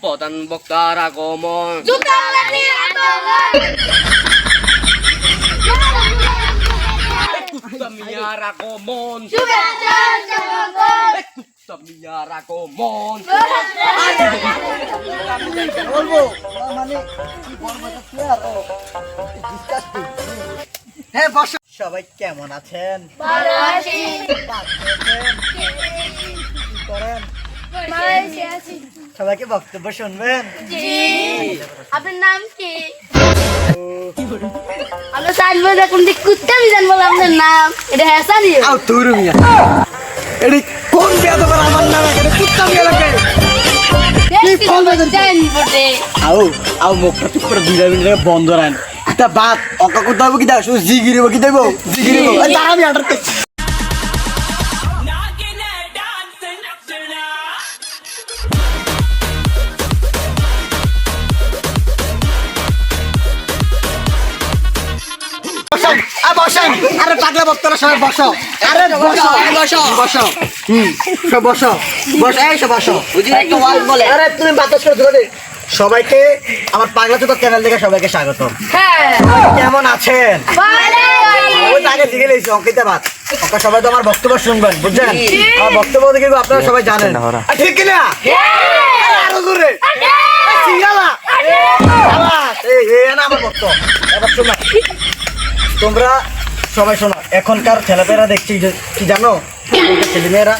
প্রধান বক্তার আগমন মিয়ার আগমন মিয়ার আগমন বলব মানে কি বলব তো কি আর ও? Disgusting। হ্যাঁ বস। সবাই কেমন আছেন? পাক খেয়েছেন? কি করেন সবাইকে বক্তব্য শুনবেন। আপনার নাম কি? আমরা জানব দেখুন যে কুত্তা বিজান বলে আপনার নাম। এটা হ্যাসানি আও তুরু মিয়া। এডি কোন বেয়াদ করে আমার নাম এখানে? কুত্তা মিয়া লাগে আও আও মুখটা চুপ করে দুইটা মিনিট বন্ধ রান একটা বাত অকা কোথাও হবে কি দাও শুধু জিগিরিব কি দেবো? জিগিরিব। আমি বক্তারা সবাই বসো আরে বসো বসো বসো। হুম সব বসো বসো এই সব বসো। আরে তুমি বাতাস করে ধরে সবাইকে আমার পাগলা চোখা চ্যানেল থেকে সবাইকে স্বাগত কেমন আছেন? আগে দিকে লেগেছি অঙ্কিতা বাদ। ওকে সবাই তো আমার বক্তব্য শুনবেন বুঝছেন? আমার বক্তব্য দেখে আপনারা সবাই জানেন। ঠিক কিনা? আরও আমার বক্তব্য। এবার শোনো। তোমরা সবাই শোনো এখনকার ছেলেমেয়েরা দেখছি কি জানো? ছেলেমেয়েরা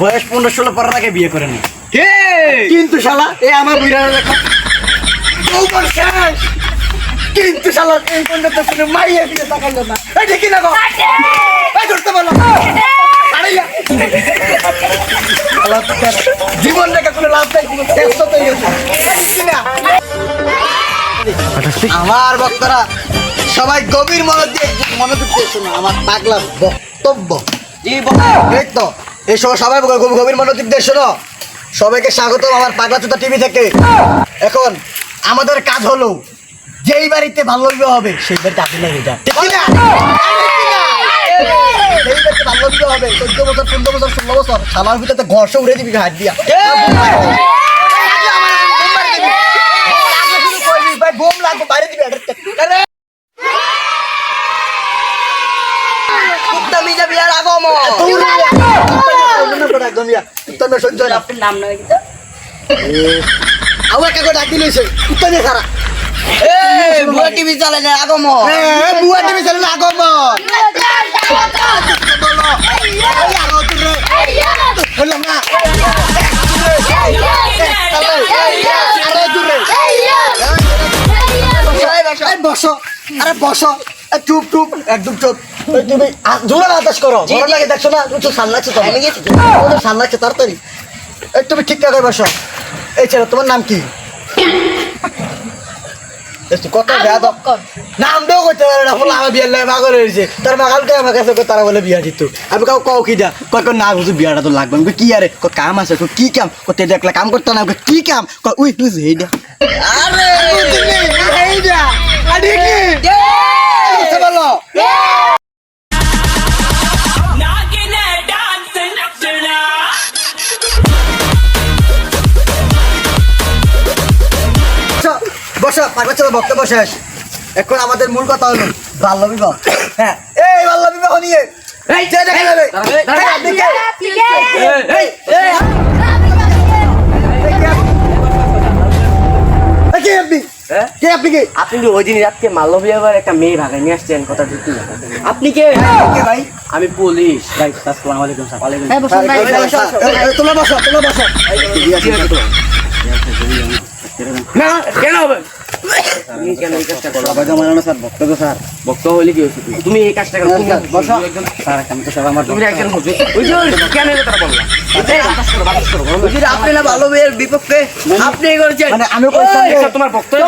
বয়স পনেরো ষোলো পরের আগে বিয়ে করে নি কিন্তু শালা এ আমার বুড়া দেখো কিন্তু শালা এই পর্যন্ত কোনো মাইয়ে ফিরে তাকাইলো না। এই দেখি না গো। এই ধরতে জীবন রেখে কোনো লাভ নাই কোনো ব্যস্ত তো গেছে আমার বক্তরা সবাই গভীর মনোযোগ দিয়ে মনোযোগ দিয়ে শোনো আমার পাগলা বক্তব্য। এই তো এই সময় সবাই গভীর মনোযোগ দিয়ে শোনো। সবাইকে স্বাগতম আমার পাগলা চোতা টিভি থেকে। এখন আমাদের কাজ হলো যেই বাড়িতে ভালো বিবাহ হবে সেই বাড়িতে আপনি লাগে যান ঠিক না? সেই বাড়িতে ভালো বিবাহ হবে চোদ্দ বছর পনেরো বছর ষোলো বছর সালার ভিতরে ঘর সে উড়ে দিবি হাত দিয়া বোম লাগবে বাইরে দিবি আরে তুমি যাবি আর আগমন। আপনার নাম নয় কিন্তু। আবার কাকে ডাকি লইছে। উত্তর সারা। বুয়া টিভি চলে না আগমন। এ বুয়া টিভি চালে আগমন। বললাম না। আরে বসো আরে বসো। চুপ চুপ একদম চুপ। তুমি জোরে বাতাস করো। লাগে দেখছ না? লাগছে তো আমি গেছি সাল তাড়াতাড়ি। এই তুমি ঠিক করে বসো এই ছেলে তোমার নাম কি? কত বেয়াদব। নাম দেও পারে না বলে আমার বিয়ের লাগে পাগল হয়েছে তার আমার কাছে তারা বলে বিয়া দিত। আমি কাউ কও কি দা কই কই না বুঝু বিয়াটা তো লাগবে আমি কি আরে? কই কাম আছে? কই, কি কাম? কই তে দেখলা কাম করতে না কি কাম? কই উই হেইডা আরে! হেইডা আরে কি? কথা বলো। বসো বক্তব্য শেষ এখন আমাদের মূল কথা হলো বাল্য বিবাহ হ্যাঁ এই বাল্য বিবাহ নিয়ে এই যে দেখা যাবে আপনি কে? আপনি হ্যাঁ? কে আপনি কে আপনি কি ওই দিন রাতকে মাল্লবী আবার একটা মেয়ে ভাগায় নিয়ে আসছেন কথা সত্যি আপনি কে কে ভাই আমি পুলিশ ভাই আসসালামু আলাইকুম স্যার ওয়ালাইকুম হ্যাঁ তোমরা বসো তোমরা বসো না কেন হবে হইলে কি হয়েছে তুমি? এই কাজটা কেন। আপনি না ভালো বিপক্ষে আপনি করেছেন মানে তোমার বক্তব্য